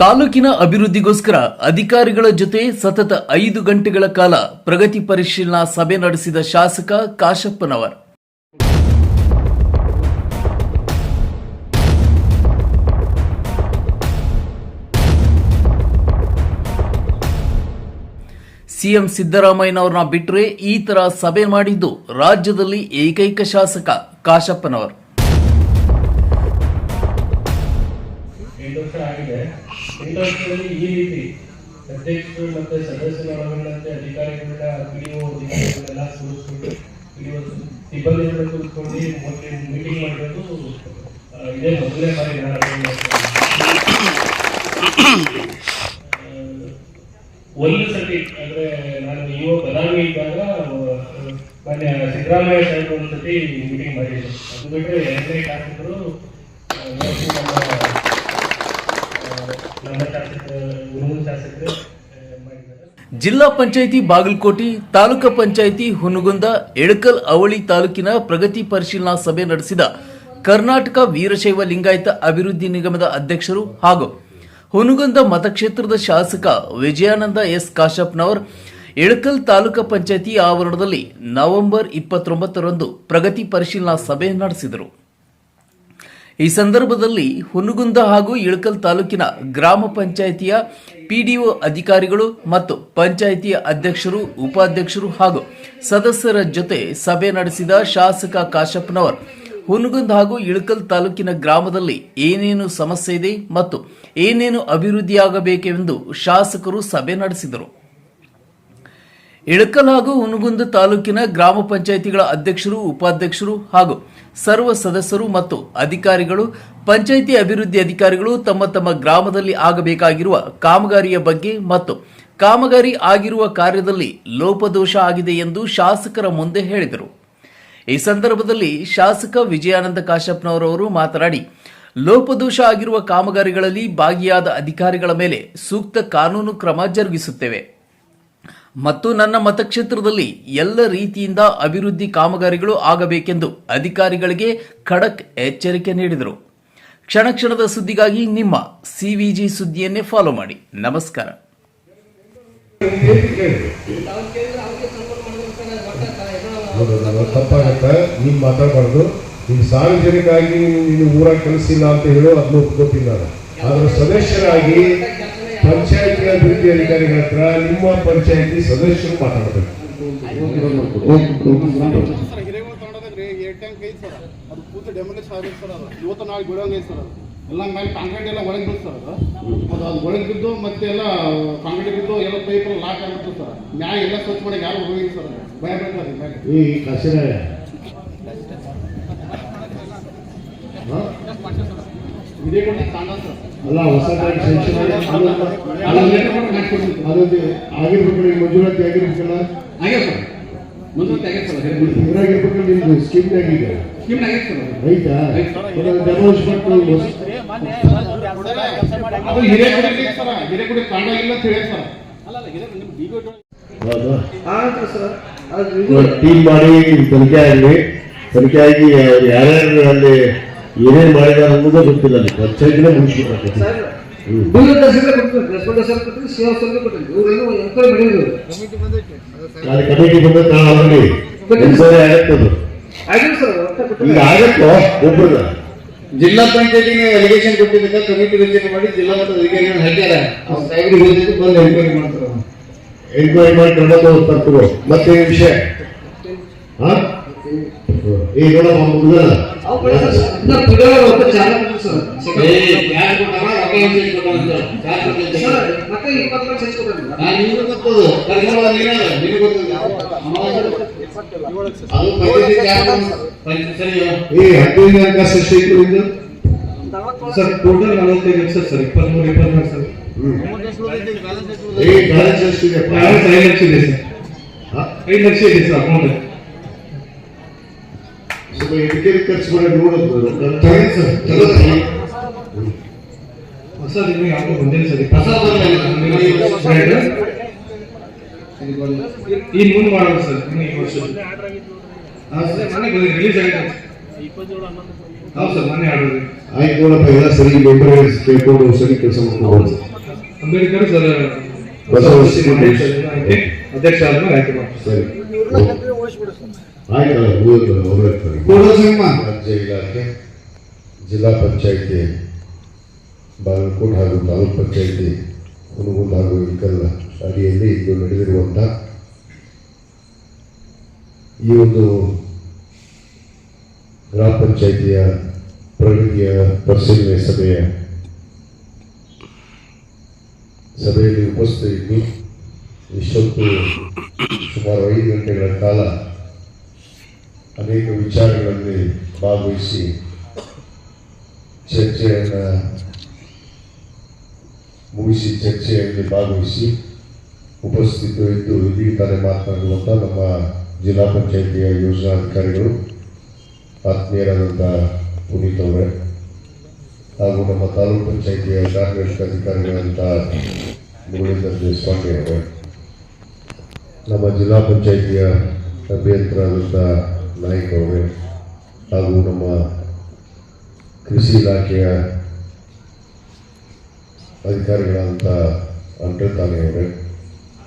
ತಾಲೂಕಿನ ಅಭಿವೃದ್ಧಿಗೋಸ್ಕರ ಅಧಿಕಾರಿಗಳ ಜೊತೆ ಸತತ ಐದು ಗಂಟೆಗಳ ಕಾಲ ಪ್ರಗತಿ ಪರಿಶೀಲನಾ ಸಭೆ ನಡೆಸಿದ ಶಾಸಕ ಕಾಶಪ್ಪನವರ್. ಸಿಎಂ ಸಿದ್ದರಾಮಯ್ಯನವರನ್ನ ಬಿಟ್ಟರೆ ಈ ತರ ಸಭೆ ಮಾಡಿದ್ದು ರಾಜ್ಯದಲ್ಲಿ ಏಕೈಕ ಶಾಸಕ ಕಾಶಪ್ಪನವರ್. ಎಂಟು ಈ ರೀತಿ ಅಧ್ಯಕ್ಷರು ಮತ್ತೆ ಸದಸ್ಯರ ಒಳಗೊಂಡಂತೆ ಅಧಿಕಾರಿಗಳನ್ನ ಪಿಡಿಒ ಅಧಿಕಾರಿಗಳನ್ನೆಲ್ಲ ಕೂರಿಸ್ಕೊಂಡು ಪಿಡಿಒ ಸಿಬ್ಬಂದಿಗಳನ್ನ ಕೂರಿಸ್ಕೊಂಡು ಮೀಟಿಂಗ್ ಆ, ಇದೇ ಮೊದಲನೇ ಬಾರಿ ಒಂದು ಸತಿ ಅಂದ್ರೆ ನಾನು ಇವ ಬದಾಮಿ ಇದ್ದಾಗ ಆ, ಮಾನ್ಯ ಸಿದ್ದರಾಮಯ್ಯ ಸಾಹೇಬ್ ಒಂದು ಮೀಟಿಂಗ್ ಮಾಡಿದ್ರು. ಅದು ಬಿಟ್ಟರೆ ಎರಡನೇ ಜಿಲ್ಲಾ ಪಂಚಾಯಿತಿ ಬಾಗಲಕೋಟೆ, ತಾಲೂಕು ಪಂಚಾಯಿತಿ ಹುನಗುಂದ ಎಳಕಲ್ ಅವಳಿ ತಾಲೂಕಿನ ಪ್ರಗತಿ ಪರಿಶೀಲನಾ ಸಭೆ ನಡೆಸಿದ ಕರ್ನಾಟಕ ವೀರಶೈವ ಲಿಂಗಾಯತ ಅಭಿವೃದ್ಧಿ ನಿಗಮದ ಅಧ್ಯಕ್ಷರು ಹಾಗೂ ಹುನಗುಂದ ಮತಕ್ಷೇತ್ರದ ಶಾಸಕ ವಿಜಯಾನಂದ ಎಸ್ ಕಾಶಪ್ಪನವರ್ ಎಳಕಲ್ ತಾಲೂಕು ಪಂಚಾಯಿತಿ ಆವರಣದಲ್ಲಿ ನವೆಂಬರ್ ಇಪ್ಪತ್ತೊಂಬತ್ತರಂದು ಪ್ರಗತಿ ಪರಿಶೀಲನಾ ಸಭೆ ನಡೆಸಿದರು. ಈ ಸಂದರ್ಭದಲ್ಲಿ ಹುನಗುಂದ ಹಾಗೂ ಇಳಕಲ್ ತಾಲೂಕಿನ ಗ್ರಾಮ ಪಂಚಾಯಿತಿಯ ಪಿಡಿಒ ಅಧಿಕಾರಿಗಳು ಮತ್ತು ಪಂಚಾಯಿತಿಯ ಅಧ್ಯಕ್ಷರು, ಉಪಾಧ್ಯಕ್ಷರು ಹಾಗೂ ಸದಸ್ಯರ ಜೊತೆ ಸಭೆ ನಡೆಸಿದ ಶಾಸಕ ಕಾಶಪ್ಪನವರ್, ಹುನಗುಂದ ಹಾಗೂ ಇಳಕಲ್ ತಾಲೂಕಿನ ಗ್ರಾಮದಲ್ಲಿ ಏನೇನು ಸಮಸ್ಯೆ ಇದೆ ಮತ್ತು ಏನೇನು ಅಭಿವೃದ್ಧಿಯಾಗಬೇಕೆಂದು ಶಾಸಕರು ಸಭೆ ನಡೆಸಿದರು. ಇಳಕಲ್ ಹಾಗೂ ತಾಲೂಕಿನ ಗ್ರಾಮ ಪಂಚಾಯಿತಿಗಳ ಅಧ್ಯಕ್ಷರು, ಉಪಾಧ್ಯಕ್ಷರು ಹಾಗೂ ಸರ್ವ ಸದಸ್ಯರು ಮತ್ತು ಅಧಿಕಾರಿಗಳು, ಪಂಚಾಯಿತಿ ಅಭಿವೃದ್ಧಿ ಅಧಿಕಾರಿಗಳು ತಮ್ಮ ತಮ್ಮ ಗ್ರಾಮದಲ್ಲಿ ಆಗಬೇಕಾಗಿರುವ ಕಾಮಗಾರಿಯ ಬಗ್ಗೆ ಮತ್ತು ಕಾಮಗಾರಿ ಆಗಿರುವ ಕಾರ್ಯದಲ್ಲಿ ಲೋಪದೋಷ ಆಗಿದೆ ಎಂದು ಶಾಸಕರ ಮುಂದೆ ಹೇಳಿದರು. ಈ ಸಂದರ್ಭದಲ್ಲಿ ಶಾಸಕ ವಿಜಯಾನಂದ ಕಾಶಪ್ಪನವರವರು ಮಾತನಾಡಿ, ಲೋಪದೋಷ ಆಗಿರುವ ಕಾಮಗಾರಿಗಳಲ್ಲಿ ಭಾಗಿಯಾದ ಅಧಿಕಾರಿಗಳ ಮೇಲೆ ಸೂಕ್ತ ಕಾನೂನು ಕ್ರಮ ಜರುಗಿಸುತ್ತೇವೆ. ಮತ್ತು ನನ್ನ ಮತಕ್ಷೇತ್ರದಲ್ಲಿ ಎಲ್ಲ ರೀತಿಯಿಂದ ಅಭಿವೃದ್ಧಿ ಕಾಮಗಾರಿಗಳು ಆಗಬೇಕೆಂದು ಅಧಿಕಾರಿಗಳಿಗೆ ಖಡಕ್ ಎಚ್ಚರಿಕೆ ನೀಡಿದರು. ಕ್ಷಣ ಕ್ಷಣದ ಸುದ್ದಿಗಾಗಿ ನಿಮ್ಮ ಸಿವಿಜಿ ಸುದ್ದಿಯನ್ನೇ ಫಾಲೋ ಮಾಡಿ. ನಮಸ್ಕಾರ. ನೀನು ಮಾತಾಡಬಾರ್ದು. ನೀವು ಸಾರ್ವಜನಿಕವಾಗಿ ನೀನು ಊರಾಗ ಕಲಿಸಿಲ್ಲ ಅಂತ ಹೇಳೋ ಅದನ್ನು ಒಪ್ಕೋತೀನಿ ಆದ್ರೆ ಸದಸ್ಯರಾಗಿ ಪಂಚಾಯತಿ ಅಭಿವೃದ್ಧಿ ಅಧಿಕಾರಿಗಳ ಹತ್ರ ನಿಮ್ಮ ಪಂಚಾಯತಿ ಸದಸ್ಯರು ಮಾತಾಡಬೇಕು. ಸರ್ ಹಿರೇಗಳು ತಗೊಂಡೋದ್ರೆ ಏರ್ ಟ್ಯಾಂಕ್ ಐತೆ ಸರ್ ಅದು ಪೂರ್ತಿ ಡೆಮೊಲಿಷ್ ಆಗಿದೆ ಸರ್ ಅದು ಇವತ್ತು ನಾಳೆ ಬಿಡೋಂಗೆ ಸರ್ ಎಲ್ಲ ಮೇಲೆ ಕಾಂಕ್ರೀಟ್ ಎಲ್ಲ ಒಳಗೆ ಬಿದ್ದು ಸರ್ ಅದು ಅದು ಒಳಗೆ ಬಿದ್ದು ಮತ್ತೆ ಎಲ್ಲ ಕಾಂಕ್ರೀಟ್ ಬಿದ್ದು ಎಲ್ಲ ಪೈಪ್ ಎಲ್ಲ ಲಾಕ್ ಆಗುತ್ತೆ ಸರ್ ಮ್ಯಾಗ ಎಲ್ಲ ಸ್ವಚ್ಛ ಮಾಡಿ ಯಾರು ಹೋಗಿ ಸರ್. ಭಯ ಬರ್ತದೆ ಈ ಇದೇ ಕೊಟ್ಟು ಕಾಣ ಸರ್ ಅಲ್ಲ ಹೊಸದಾಗಿ. ಅದೊಂದು ಆಗಿರ್ಬೇಕು ಈಗ ಮಂಜೂರಾತಿ ಆಗಿರ್ಬೇಕಲ್ಲ. ಸರ್ ಮುಂದೆ ಆಗ್ಯಾವ ಸರ್ ಹಿರೇಗಳು ಇದ್ರಾಗಿರ್ಬೇಕು ನಿಮ್ದು ಸ್ಕೀಮ್ನಾಗ ಈಗ ಸ್ಕೀಮ್ ಆಗ್ಯಾವ ಸರ್ ಅದು. ಐತಾ ಡೆಮಾಲಿಷ್ ಮಾಡ್ಕೊಂಡು ಅದು ಹಿರೇಗುಡಿ ಸರ್. ಹಿರೇಗುಡಿ ಕಾಂಡ ಇಲ್ಲ ಅಂತ ಹೇಳಿ ಸರ್. ಹೌದು ಟೀಮ್ ಮಾಡಿ ತನಿಖೆ ಆಗಲಿ ತನಿಖೆ ಆಗಿ ಅವ್ರು ಯಾರ್ಯಾರು ಅಲ್ಲಿ ಏನೇನು ಮಾಡಿದಾರೆ ಅನ್ನೋದೇ ಗೊತ್ತಿಲ್ಲ ಅಲ್ಲಿ. ಪಂಚಾಯತ್ನೇ ಮುಗಿಸ್ಬಿಟ್ಟು ಕಮಿಟಿ ಬಂದ ಆಗತ್ತದು ಈಗ ಆಗತ್ತೋ? ಜಿಲ್ಲಾ ಪಂಚಾಯತಿಗೆ ಎಲಿಗೇಷನ್ ಕೊಟ್ಟಿದ್ದಕ್ಕೆ ಕಮಿಟಿ ರಚನೆ ಮಾಡಿ ಜಿಲ್ಲಾ ಮಟ್ಟದ ಅಧಿಕಾರಿಗಳು ಹಾಕ್ಯಾರ ಸಾಹೇಬ್ರಿಗೆ ಬಂದು ಎನ್ಕ್ವೈರಿ ಮಾಡ್ತಾರೆ ಎನ್ಕ್ವೈರಿ ಮಾಡಿ ಕ್ರಮ ತಗೋತಾರ ಮತ್ತೆ ಈ ವಿಷಯ? ಹಾ? ಈಗ ಮುಗ್ದಲ್ಲ ಸರ್. ಇನ್ನ ಪಿಡಿಒ ಒಟ್ಟು ಚಾಲೂ ಮಾಡಿದ್ರು ಸರ್. ಸರ್, ಮತ್ತೆ ಇಪ್ಪತ್ತು ಲಕ್ಷ ಹೆಚ್ಚು ಕೊಟ್ಟಿಲ್ಲ. ಈ ಹದಿನೈದು ಹಣಕಾಸು ಎಷ್ಟು ಐತಿ ನಿಮ್ದು? ಸರ್ ಟೋಟಲ್ ನಲವತ್ತೈದು ಲಕ್ಷ ಸರ್ ಇಪ್ಪತ್ಮೂರು ಇಪ್ಪತ್ನಾಲ್ಕು ಸರ್ ಈ ಬ್ಯಾಲೆನ್ಸ್ ಎಷ್ಟಿದೆ ಬ್ಯಾಲೆನ್ಸ್ ಐದು ಲಕ್ಷ ಇದೆ ಸರ್ ಹಾ? ಐದು ಲಕ್ಷ ಇದೆ ಸರ್ ಅಮೌಂಟ್ ಸ್ವಲ್ಪ ಇದಕ್ಕೆ ಖರ್ಚು ಮಾಡಿ ನೋಡೋದು ಸರ್, ಇನ್ನೂ ಯಾವುದು ಬಂದಿಲ್ಲ ಸರ್. ಈ ಮುಂದೆ ಮಾಡೋದು ಸರ್ ಇನ್ನು ಈ ವರ್ಷ ರಿಲೀಸ್ ಆಗಿದೆ. ಹೌದು ಸರ್ ಮನೆ ಆಡೋದು ಆಯ್ತು ನೋಡಪ್ಪ ಎಲ್ಲ ಸರಿ ಕೇಳ್ಕೊಂಡು ಸರಿ ಕೆಲಸ ಮಾಡ್ಕೊಂಡು ಅಂಬೇಡ್ಕರ್ ಸರ್ ಬಸವರಾಜ್ ಅಧ್ಯಕ್ಷ ಆದ್ಮೇಲೆ ಆಯ್ತು ಮಾಡ್ತೀನಿ. ಸರಿ. ಆಯ್ತಲ್ಲ ಇರ್ತಾರೆ ಕೂಡಲ ರಾಜ್ಯ ಇಲಾಖೆ ಜಿಲ್ಲಾ ಪಂಚಾಯಿತಿ ಬಾಗಲಕೋಟೆ ಹಾಗೂ ತಾಲೂಕು ಪಂಚಾಯಿತಿ ಹುನಗುಂದ ಹಾಗೂ ಇಕಲ್ ಅಡಿಯಲ್ಲಿ ಇಂದು ನಡೆದಿರುವಂಥ ಈ ಒಂದು ಗ್ರಾಮ ಪಂಚಾಯಿತಿಯ ಪ್ರಗತಿಯ ಪರಿಶೀಲನೆ ಸಭೆಯ ಸಭೆಯಲ್ಲಿ ಉಪಸ್ಥಿತರಿದ್ದು ಇಷ್ಟೊತ್ತು ಸುಮಾರು ಐದು ಗಂಟೆಗಳ ಕಾಲ ಅನೇಕ ವಿಚಾರಗಳಲ್ಲಿ ಭಾಗವಹಿಸಿ ಚರ್ಚೆಯನ್ನು ಮುಗಿಸಿ ಚರ್ಚೆಯಲ್ಲಿ ಭಾಗವಹಿಸಿ ಉಪಸ್ಥಿತರಿದ್ದು ತಾನೇ ಮಾತನಾಡುವಂಥ ನಮ್ಮ ಜಿಲ್ಲಾ ಪಂಚಾಯಿತಿಯ ಯೋಜನಾಧಿಕಾರಿಗಳು ಆತ್ಮೀಯರಾದಂಥ ಪುನೀತ್ ಅವರೇ ಹಾಗೂ ನಮ್ಮ ತಾಲೂಕು ಪಂಚಾಯಿತಿಯ ಕಾರ್ಯದರ್ಶಿ ಅಧಿಕಾರಿಗಳಂಥ ಮುರಳೀಧರ್ ದೇಶಪಾಂಡೆ ಅವರೇ. ನಮ್ಮ ಜಿಲ್ಲಾ ಪಂಚಾಯಿತಿಯ ಅಭ್ಯಂತರಾದಂಥ ನಾಯ್ಕ ಅವರೇ ಹಾಗೂ ನಮ್ಮ ಕೃಷಿ ಇಲಾಖೆಯ ಅಧಿಕಾರಿಗಳಾದಂಥ ಅಂಟತಾನೆ ಅವರೇ,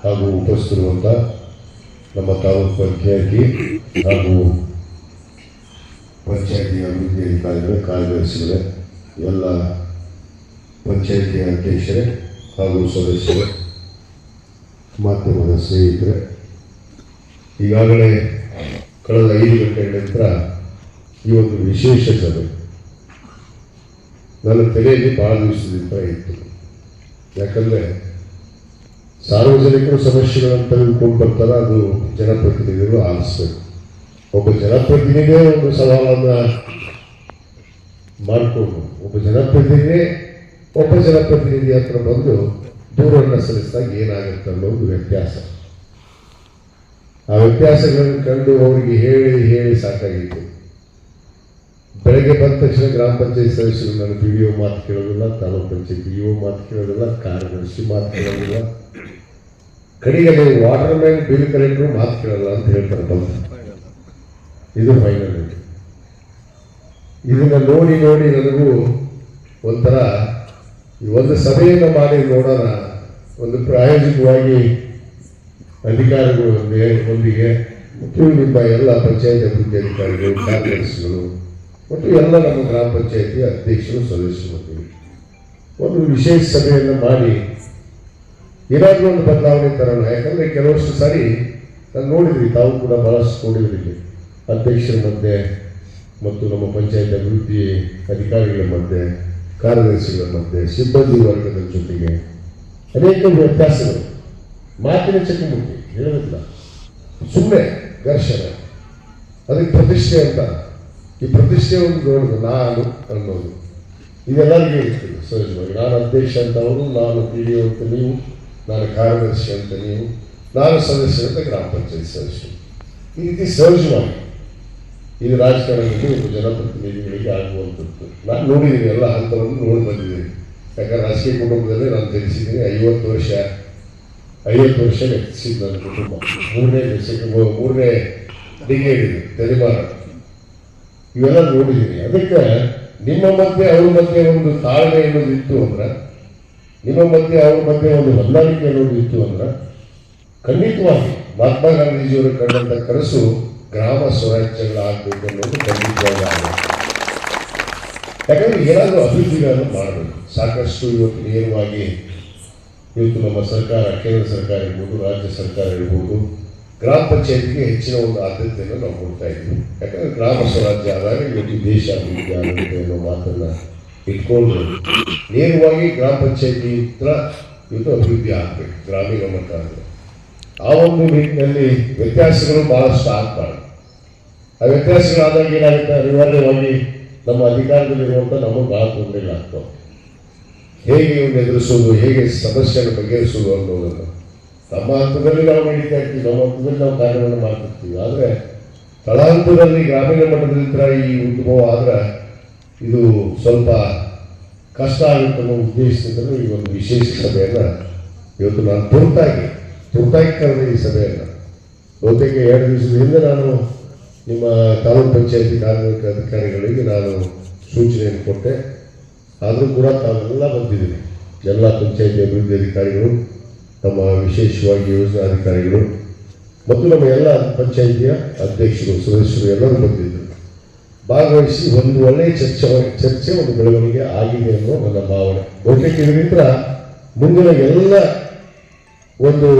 ಹಾಗೂ ಉಪಸ್ಥಿತಿರುವಂಥ ನಮ್ಮ ತಾಲೂಕು ಪಂಚಾಯಿತಿ ಹಾಗೂ ಪಂಚಾಯಿತಿ ಅಭಿವೃದ್ಧಿ ಅಧಿಕಾರಿಗಳೇ ಕಾರ್ಯದರ್ಶಿಗಳೇ ಎಲ್ಲ ಪಂಚಾಯಿತಿ ಅಧ್ಯಕ್ಷರೇ ಹಾಗೂ ಸದಸ್ಯರೇ, ಮಾಧ್ಯಮದ ಸ್ನೇಹಿತರೆ, ಈಗಾಗಲೇ ಕಳೆದ ಐದು ಗಂಟೆ ನಂತರ ಈ ಒಂದು ವಿಶೇಷ ಸಭೆ. ನನ್ನ ತಲೆಯಲ್ಲಿ ಬಹಳ ದಿವಸದಿಂದ ಇತ್ತು. ಯಾಕಂದರೆ ಸಾರ್ವಜನಿಕರು ಸಮಸ್ಯೆಗಳನ್ನು ತೆಗೆದುಕೊಂಡು ಬರ್ತಾರೆ, ಅದು ಜನಪ್ರತಿನಿಧಿಗಳು ಆಲಿಸ್ಬೇಕು. ಒಬ್ಬ ಜನಪ್ರತಿನಿಧಿಯೇ ಒಂದು ಸವಾಲನ್ನು ಮಾಡಿಕೊಂಡು, ಒಬ್ಬ ಜನಪ್ರತಿನಿಧಿ ಒಬ್ಬ ಜನಪ್ರತಿನಿಧಿ ಹತ್ರ ಬಂದು ದೂರನ್ನು ಸಲ್ಲಿಸಿದಾಗ ಏನಾಗುತ್ತೆ ಅನ್ನೋದು ವ್ಯತ್ಯಾಸ. ಆ ವ್ಯತ್ಯಾಸಗಳನ್ನು ಕಂಡು ಅವರಿಗೆ ಹೇಳಿ ಹೇಳಿ ಸಾಕಾಗಿತ್ತು ಬೆಳಗ್ಗೆ ಬಂದ ತಕ್ಷಣ ಗ್ರಾಮ ಪಂಚಾಯತ್ ಸದಸ್ಯರು ನಾನು ಪಿ ಡಿ ಮಾತು ಕೇಳೋದಿಲ್ಲ, ತಾಲೂಕ್ ಪಂಚಾಯತ್ ಪಿ ಒ ಮಾತು ಕೇಳೋದಿಲ್ಲ, ಕಾರ್ಯದರ್ಶಿ ಮಾತು ಕೇಳೋದಿಲ್ಲ. ಕಡೆಗೆ ವಾಟರ್ ಮ್ಯಾನ್, ಬಿಲ್ ಕಲೆಕ್ಟರ್ ಮಾತು ಕೇಳಲ್ಲ ಅಂತ ಹೇಳ್ತಾರೆ ಬಂದ. ಇದು ಫೈನಲ್ ಇದನ್ನ ನೋಡಿ ನೋಡಿ ನನಗೂ ಒಂಥರ ಒಂದು ಸಭೆಯನ್ನು ಮಾಡಿ ನೋಡೋಣ, ಒಂದು ಪ್ರಾಯೋಗಿಕವಾಗಿ ಅಧಿಕಾರಿಗಳು ಒಂದೇ- ಒಂದಿಗೆ ಮತ್ತು ನಿಮ್ಮ ಎಲ್ಲ ಪಂಚಾಯತ್ ಅಭಿವೃದ್ಧಿ ಅಧಿಕಾರಿಗಳು, ಕಾರ್ಯದರ್ಶಿಗಳು, ಮತ್ತು ಎಲ್ಲ ನಮ್ಮ ಗ್ರಾಮ ಪಂಚಾಯತಿ ಅಧ್ಯಕ್ಷರು, ಸದಸ್ಯರು ಒಂದು ವಿಶೇಷ ಸಭೆಯನ್ನು ಮಾಡಿ ಏನಾದರೂ ಒಂದು ಬದಲಾವಣೆ ತರೋಣ. ಯಾಕಂದರೆ ಕೆಲವಷ್ಟು ಸಾರಿ ನಾನು ನೋಡಿದ್ವಿ ತಾವು ಕೂಡ ಬಹಳಷ್ಟು ನೋಡಿದ್ರಿ. ಅಧ್ಯಕ್ಷರ ಮಧ್ಯೆ ಮತ್ತು ನಮ್ಮ ಪಂಚಾಯತ್ ಅಭಿವೃದ್ಧಿ ಅಧಿಕಾರಿಗಳ ಮಧ್ಯೆ, ಕಾರ್ಯದರ್ಶಿಗಳ ಮಧ್ಯೆ, ಸಿಬ್ಬಂದಿ ವರ್ಗದ ಜೊತೆಗೆ ಅನೇಕ ವ್ಯತ್ಯಾಸಗಳು ಮಾತಿನ ಚಟುವಟಿಕೆ ಹೇಳೋದಿಲ್ಲ ಸುಮ್ಮನೆ ಘರ್ಷಣೆ. ಅದಕ್ಕೆ ಪ್ರತಿಷ್ಠೆ ಅಂತ. ಈ ಪ್ರತಿಷ್ಠೆ ಒಂದು ನೋಡೋದು ನಾನು ಅನ್ನೋದು. ಇದೆಲ್ಲರಿಗೂ ಇರ್ತದೆ ಸಹಜವಾಗಿ. ನಾನು ಅಧ್ಯಕ್ಷ ಅಂತ ಅವರು, ನಾನು ಪಿ ಡಿ ಅಂತ ನೀವು, ನಾನು ಕಾರ್ಯದರ್ಶಿ ಅಂತ ನೀವು, ನಾನು ಸದಸ್ಯ ಅಂತ ಗ್ರಾಮ ಪಂಚಾಯತ್ ಸದಸ್ಯರು. ಈ ರೀತಿ ಸಹಜವಾಗಿ ಇದು ರಾಜಕಾರಣದಲ್ಲಿ ಒಂದು ಜನಪ್ರತಿನಿಧಿಗಳಿಗೆ ಆಗುವಂಥದ್ದು. ನಾನು ನೋಡಿದ್ದೀನಿ, ಎಲ್ಲ ಹಂತವನ್ನು ನೋಡಿ ಬಂದಿದ್ದೀನಿ. ಯಾಕಂದ್ರೆ ರಾಜಕೀಯ ಕುಟುಂಬದಲ್ಲಿ ನಾನು ತಿಳಿಸಿದ್ದೀನಿ ಐವತ್ತು ವರ್ಷ ಐವತ್ತು ವರ್ಷ ವ್ಯಕ್ತಿಸಿದ್ದು ನನ್ನ ಕುಟುಂಬ. ಮೂರನೇ ದಶಕ ಮೂರನೇ ಡಿಗೇಡ್ ಇದು ತಲೆಮಾರ ಇವೆಲ್ಲ ನೋಡಿದ್ದೀನಿ ಅದಕ್ಕೆ ನಿಮ್ಮ ಮಧ್ಯೆ ಅವ್ರ ಮಧ್ಯೆ ಒಂದು ತಾಳ್ಮೆ ಅನ್ನೋದು ಇತ್ತು ಅಂದ್ರೆ, ನಿಮ್ಮ ಮಧ್ಯೆ ಅವ್ರ ಮಧ್ಯೆ ಒಂದು ಹೊಂದಾಣಿಕೆ ಅನ್ನೋದು ಇತ್ತು ಅಂದ್ರೆ, ಖಂಡಿತವಾಗಿ ಮಹಾತ್ಮ ಗಾಂಧೀಜಿಯವರು ಕಂಡಂಥ ಕನಸು ಗ್ರಾಮ ಸ್ವರಾಜ್ಯಗಳಾಗಬೇಕು ಅನ್ನೋದು ಖಂಡಿತವಾಗಿ ಆಗಬೇಕು ಯಾಕಂದ್ರೆ ಏನಾದರೂ ಅಭಿವೃದ್ಧಿಗಳನ್ನು ಮಾಡಬೇಕು. ಸಾಕಷ್ಟು ಇವತ್ತು ನೇರವಾಗಿ ಇವತ್ತು ನಮ್ಮ ಸರ್ಕಾರ, ಕೇಂದ್ರ ಸರ್ಕಾರ ಇರ್ಬೋದು, ರಾಜ್ಯ ಸರ್ಕಾರ ಇರ್ಬೋದು, ಗ್ರಾಮ ಪಂಚಾಯತ್ಗೆ ಹೆಚ್ಚಿನ ಒಂದು ಆದ್ಯತೆಯನ್ನು ನಾವು ಕೊಡ್ತಾ ಇದ್ದೀವಿ. ಯಾಕಂದ್ರೆ ಗ್ರಾಮ ಸ್ವರಾಜ್ಯ ಆದಾಗ ಇವತ್ತು ದೇಶ ಅಭಿವೃದ್ಧಿ ಆಗುತ್ತೆ ಅನ್ನೋ ಮಾತನ್ನ ಇಟ್ಕೊಂಡು ನೇರವಾಗಿ ಗ್ರಾಮ ಪಂಚಾಯತಿ ಹತ್ರ ಇವತ್ತು ಅಭಿವೃದ್ಧಿ ಆಗಬೇಕು, ಗ್ರಾಮೀಣ ಮಟ್ಟ ಆ ಒಂದು ನಿಟ್ಟಿನಲ್ಲಿ ವ್ಯತ್ಯಾಸಗಳು ಬಹಳಷ್ಟು ಆಗ್ಬಾರ್ದು. ಆ ವ್ಯತ್ಯಾಸಗಳಾದಾಗ ಏನಾಗುತ್ತೆ? ಅನಿವಾರ್ಯವಾಗಿ ನಮ್ಮ ಅಧಿಕಾರದಲ್ಲಿರುವಂಥ ನಮಗೆ ಬಹಳ ತೊಂದರೆಗಳಾಗ್ತವೆ ಹೇಗೆ ಎದುರಿಸುವುದು ಎದುರಿಸೋದು ಹೇಗೆ ಸಮಸ್ಯೆಯನ್ನು ಬಗೆಹರಿಸೋದು ಅನ್ನೋದನ್ನು ನಮ್ಮ ಹಂತದಲ್ಲಿ ನಾವು ನಡೀತಾ ಇರ್ತೀವಿ, ನಮ್ಮ ಹಂತದಲ್ಲಿ ನಾವು ಕಾರ್ಯವನ್ನು ಮಾಡ್ತಿರ್ತೀವಿ. ಆದರೆ ತಳಹಂತದಲ್ಲಿ ಗ್ರಾಮೀಣ ಮಟ್ಟದಿಂದ ಈ ಉದ್ಭವ ಆದ್ರೆ ಇದು ಸ್ವಲ್ಪ ಕಷ್ಟ ಆಗುತ್ತೆ ಅನ್ನೋ ಉದ್ದೇಶದಿಂದಲೂ ಈ ಒಂದು ವಿಶೇಷ ಸಭೆಯನ್ನು ಇವತ್ತು ನಾನು ತುರ್ತಾಗಿ ತುರ್ತಾಗಿ ಕರೆದ ಈ ಸಭೆಯನ್ನು. ಬಹುತೇಕ ಎರಡು ದಿವಸದ ಹಿಂದೆ ನಾನು ನಿಮ್ಮ ತಾಲೂಕು ಪಂಚಾಯತಿ ಕಾರ್ಮಿಕ ಅಧಿಕಾರಿಗಳಿಗೆ ನಾನು ಸೂಚನೆಯನ್ನು ಕೊಟ್ಟೆ. ಆದರೂ ಕೂಡ ತಾವೆಲ್ಲ ಬಂದಿದ್ದೀರಿ. ಎಲ್ಲ ಪಂಚಾಯತಿ ಅಭಿವೃದ್ಧಿ ಅಧಿಕಾರಿಗಳು, ನಮ್ಮ ವಿಶೇಷವಾಗಿ ಯೋಜನಾಧಿಕಾರಿಗಳು ಮತ್ತು ನಮ್ಮ ಎಲ್ಲ ಪಂಚಾಯಿತಿಯ ಅಧ್ಯಕ್ಷರು, ಸದಸ್ಯರು ಎಲ್ಲರೂ ಬಂದಿದ್ದರು. ಭಾಗವಹಿಸಿ ಒಂದು ಒಳ್ಳೆಯ ಚರ್ಚೆ ಚರ್ಚೆ ಒಂದು ಬೆಳವಣಿಗೆ ಆಗಿದೆ ಅನ್ನೋ ನನ್ನ ಭಾವನೆ. ಬಹುತೇಕ ಇದರಿಂದ ಮುಂದಿನ ಎಲ್ಲ ಒಂದು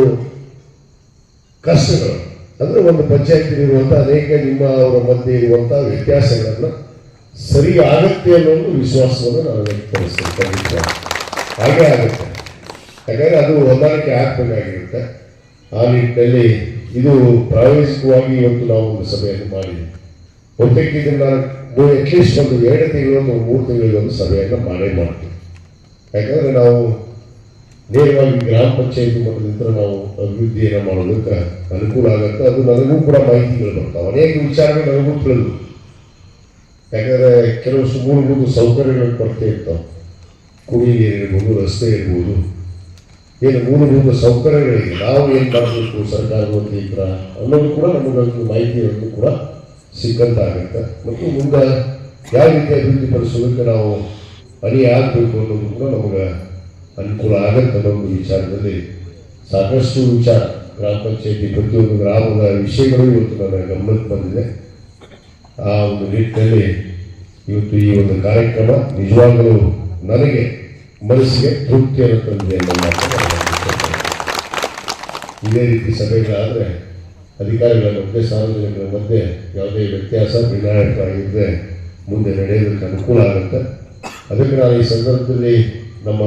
ಕಷ್ಟಗಳು, ಅಂದರೆ ಒಂದು ಪಂಚಾಯತಿಲಿರುವಂಥ ಅನೇಕ ನಿಮ್ಮ ಅವರ ಮಧ್ಯೆ ಇರುವಂಥ ವ್ಯತ್ಯಾಸಗಳನ್ನು ಸರಿ ಆಗುತ್ತೆ ಅನ್ನೋ ಒಂದು ವಿಶ್ವಾಸವನ್ನು ನಾನು ವ್ಯಕ್ತಪಡಿಸ್ತೇನೆ ಹಾಗೆ ಆಗುತ್ತೆ. ಯಾಕಂದರೆ ಅದು ಹೊಂದಾಣಿಕೆ ಆಗಿರುತ್ತೆ ಆ ನಿಟ್ಟಿನಲ್ಲಿ ಇದು ಪ್ರಾಯೋಗಿಕವಾಗಿ ಇವತ್ತು ನಾವು ಒಂದು ಸಭೆಯನ್ನು ಮಾಡಿದ್ದೀವಿ ಬಹುತೇಕ ಇದನ್ನ ಅಟ್ಲೀಸ್ಟ್ ಒಂದು ಎರಡು ತಿಂಗಳು ಒಂದು ಮೂರು ತಿಂಗಳಿಗೊಂದು ಸಭೆಯನ್ನು ಮಾಡೇ ಮಾಡ್ತೀವಿ. ಯಾಕಂದ್ರೆ ನಾವು ನೇರವಾಗಿ ಗ್ರಾಮ ಪಂಚಾಯತಿ ಮಟ್ಟದಿಂದ ನಾವು ಅಭಿವೃದ್ಧಿಯನ್ನು ಮಾಡೋದಕ್ಕೆ ಅನುಕೂಲ ಆಗುತ್ತೆ. ಅದು ನನಗೂ ಕೂಡ ಮಾಹಿತಿಗಳು ಬರ್ತಾವೆ. ಅನೇಕ ವಿಚಾರಗಳು ನನಗೂ ತಿಳಿದು ಯಾಕಂದ್ರೆ ಕೆಲವು ಮೂಲಭೂತ ಸೌಕರ್ಯಗಳ ಕೊರತೆ ಇರ್ತಾವೆ. ಕುಡಿ ನೀರು ಇರ್ಬೋದು, ರಸ್ತೆ ಇರ್ಬೋದು. ಏನು ಮೂಲಭೂತ ಸೌಕರ್ಯಗಳಿಗೆ ನಾವು ಏನು ಮಾಡಬೇಕು? ಸರ್ಕಾರದ ವತಿಯಿಂದ ಅನ್ನೋದು ಕೂಡ ನಮಗೊಂದು ಮಾಹಿತಿಯನ್ನು ಕೂಡ ಸಿಕ್ಕಂತಾಗುತ್ತೆ. ಮತ್ತು ಮುಂದೆ ಯಾವ ರೀತಿ ಅಭಿವೃದ್ಧಿ ಪಡಿಸೋದಕ್ಕೆ ನಾವು ಅಡಿ ಆಗಬೇಕು ಅನ್ನೋದು ಕೂಡ ನಮಗೆ ಅನುಕೂಲ ಆಗತ್ತೆ ಅನ್ನೋ ಒಂದು ವಿಚಾರದಲ್ಲಿ ಸಾಕಷ್ಟು ವಿಚಾರ. ಗ್ರಾಮ ಪಂಚಾಯತಿ ಪ್ರತಿಯೊಂದು ಗ್ರಾಮದ ವಿಷಯಗಳು ಇವತ್ತು ನನ್ನ ಗಮನಕ್ಕೆ ಬಂದಿದೆ. ಆ ಒಂದು ನಿಟ್ಟಿನಲ್ಲಿ ಇವತ್ತು ಈ ಒಂದು ಕಾರ್ಯಕ್ರಮ ನಿಜವಾಗಲೂ ನನಗೆ ಮನಸ್ಸಿಗೆ ತೃಪ್ತಿಯನ್ನು ತಂದಿದೆ ಇದೇ ರೀತಿ ಸಭೆಗಳಾದರೆ ಅಧಿಕಾರಿಗಳ ಮಧ್ಯೆ, ಸಾರ್ವಜನಿಕರ ಮಧ್ಯೆ ಯಾವುದೇ ವ್ಯತ್ಯಾಸ ಭಿನ್ನಾಯಕವಾಗಿದ್ದರೆ ಮುಂದೆ ನಡೆಯೋದಕ್ಕೆ ಅನುಕೂಲ ಆಗುತ್ತೆ. ಅದಕ್ಕೆ ನಾನು ಈ ಸಂದರ್ಭದಲ್ಲಿ ನಮ್ಮ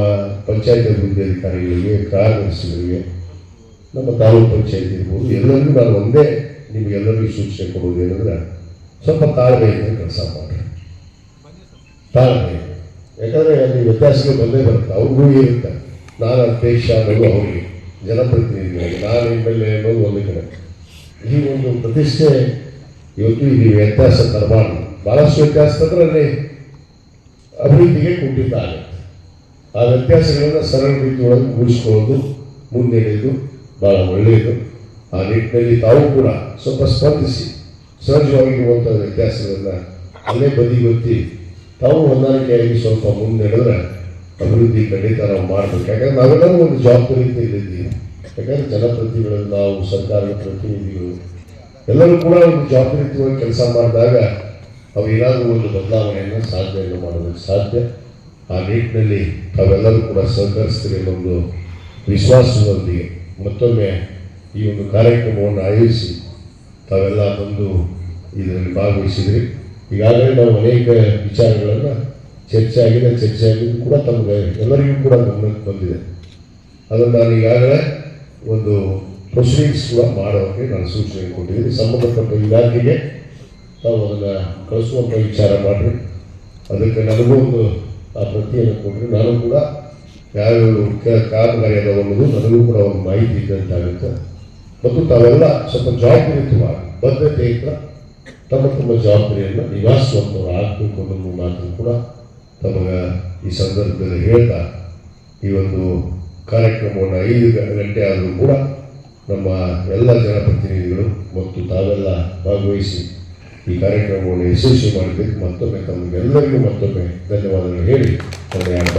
ಪಂಚಾಯತ್ ಅಭಿವೃದ್ಧಿ ಅಧಿಕಾರಿಗಳಿಗೆ, ಕಾರ್ಯದರ್ಶಿಗಳಿಗೆ, ನಮ್ಮ ತಾಲೂಕು ಪಂಚಾಯತ್ ಇರ್ಬೋದು, ಎಲ್ಲರಿಗೂ ನಾನು ಒಂದೇ ನಿಮಗೆಲ್ಲರಿಗೂ ಸೂಚನೆ ಕೊಡೋದು ಏನಂದ್ರೆ ಸ್ವಲ್ಪ ತಾಳ್ಮೆಯಿಂದ ಕೆಲಸ ಮಾಡ್ರಿ ತಾಳ್ಮೆ. ಯಾಕಂದ್ರೆ ಅಲ್ಲಿ ವ್ಯತ್ಯಾಸಗಳು ಬಂದೇ ಬರುತ್ತೆ. ಅವ್ರಿಗೂ ಇರುತ್ತೆ ನಾನು ಅಧ್ಯಕ್ಷ ಅನ್ನೋದು ಅವ್ರಿಗೆ ಜನಪ್ರತಿನಿಧಿಗಳಿಗೆ ನಾನು ಎಂ ಎಲ್ ಎ ಅನ್ನೋದು ಒಂದು ಕಡೆ. ಈ ಒಂದು ಪ್ರತಿಷ್ಠೆ ಇವತ್ತು ಇಲ್ಲಿ ವ್ಯತ್ಯಾಸ ತರಬಾರ್ದು. ಬಹಳಷ್ಟು ವ್ಯತ್ಯಾಸ ತಂದ್ರೆ ಅಲ್ಲಿ ಅಭಿವೃದ್ಧಿಗೆ ಕುಂಠಿತ ಆಗುತ್ತೆ ಆ ವ್ಯತ್ಯಾಸಗಳನ್ನು ಸರಳ ರೀತಿಯೊಳಗೆ ಮುಗಿಸ್ಕೊಳ್ಳೋದು ಮುಂದೆ ಬಹಳ ಒಳ್ಳೆಯದು. ಆ ನಿಟ್ಟಿನಲ್ಲಿ ತಾವು ಕೂಡ ಸ್ವಲ್ಪ ಸ್ಪಂದಿಸಿ. ಸಹಜವಾಗಿರುವಂಥ ವ್ಯತ್ಯಾಸಗಳನ್ನು ಅಲ್ಲೇ ಬದಿಗೊತ್ತಿ ತಾವು ಹೊಂದಾಣಿಕೆಯಾಗಿ ಸ್ವಲ್ಪ ಮುನ್ನಡೆದ್ರೆ ಅಭಿವೃದ್ಧಿ ಖಂಡಿತ ನಾವು ಮಾಡಬೇಕು. ಯಾಕಂದ್ರೆ ನಾವೆಲ್ಲರೂ ಒಂದು ಜವಾಬ್ದಾರಿಯಿಂದ ಇಲ್ಲಿದ್ದೀವಿ ಯಾಕಂದ್ರೆ ಜನಪ್ರತಿನಿಧಿಗಳು, ನಾವು ಸರ್ಕಾರದ ಪ್ರತಿನಿಧಿಗಳು, ಎಲ್ಲರೂ ಕೂಡ ಒಂದು ಜವಾಬ್ದಾರಿಯುತವಾಗಿ ಕೆಲಸ ಮಾಡಿದಾಗ ಅವು ಏನಾದರೂ ಒಂದು ಬದಲಾವಣೆಯನ್ನು ಸಾಧನೆಯನ್ನು ಮಾಡೋದಕ್ಕೆ ಸಾಧ್ಯ. ಆ ನಿಟ್ಟಿನಲ್ಲಿ ತಾವೆಲ್ಲರೂ ಕೂಡ ಸಹಕರಿಸ್ತೀರಿ ಒಂದು ವಿಶ್ವಾಸದೊಂದಿಗೆ ಮತ್ತೊಮ್ಮೆ ಈ ಒಂದು ಕಾರ್ಯಕ್ರಮವನ್ನು ಆಯೋಜಿಸಿ ತಾವೆಲ್ಲ ಬಂದು ಇದರಲ್ಲಿ ಭಾಗವಹಿಸಿದ್ರಿ. ಈಗಾಗಲೇ ನಾವು ಅನೇಕ ವಿಚಾರಗಳನ್ನು ಚರ್ಚೆ ಆಗಿದೆ, ಚರ್ಚೆ ಆಗಿದ್ದು ಕೂಡ ತಮಗೆ ಎಲ್ಲರಿಗೂ ಕೂಡ ಗಮನಕ್ಕೆ ಬಂದಿದೆ. ಅದನ್ನು ನಾನು ಈಗಾಗಲೇ ಒಂದು ಪ್ರೊಸೀಡಿಂಗ್ಸ್ ಕೂಡ ಮಾಡೋಕ್ಕೆ ನಾನು ಸೂಚನೆ ಕೊಟ್ಟಿದ್ದೀನಿ. ಸಂಬಂಧಪಟ್ಟ ಇಲಾಖೆಗೆ ತಾವು ಅದನ್ನು ಕಳಿಸುವಂಥ ವಿಚಾರ ಮಾಡಿರಿ. ಅದಕ್ಕೆ ನನಗೂ ಒಂದು ಆ ಪ್ರತಿಯನ್ನು ಕೊಟ್ಟರೆ ನಾನು ಕೂಡ ಯಾವ್ಯಾವ ಕಾಮಗಾರಿ ಅನ್ನೋದು ನನಗೂ ಕೂಡ ಒಂದು ಮಾಹಿತಿ ಇದ್ದಂತಾಗುತ್ತೆ. ಮತ್ತು ತಾವೆಲ್ಲ ಸ್ವಲ್ಪ ಜವಾಬ್ದಾರಿಯುತವಾಗಿ ಬದ್ಧತೆಯಿಂದ ತಮ್ಮ ತಮ್ಮ ಜವಾಬ್ದಾರಿಯನ್ನು ನಿಭಾಯಿಸುವಂಥವ್ರು ಆಗಬೇಕು ಅನ್ನೋ ಮಾತನ್ನು ಕೂಡ ತಮಗೆ ಈ ಸಂದರ್ಭದಲ್ಲಿ ಹೇಳ್ತಾ ಈ ಒಂದು ಕಾರ್ಯಕ್ರಮವನ್ನು ಐದು ಗಂಟೆ ಆದರೂ ಕೂಡ ನಮ್ಮ ಎಲ್ಲ ಜನಪ್ರತಿನಿಧಿಗಳು ಮತ್ತು ತಾವೆಲ್ಲ ಭಾಗವಹಿಸಿ ಈ ಕಾರ್ಯಕ್ರಮವನ್ನು ಯಶಸ್ವಿ ಮಾಡಬೇಕು. ಮತ್ತೊಮ್ಮೆ ತಮಗೆಲ್ಲರಿಗೂ ಮತ್ತೊಮ್ಮೆ ಧನ್ಯವಾದಗಳು ಹೇಳಿ. ನನ್ನ ಎರಡು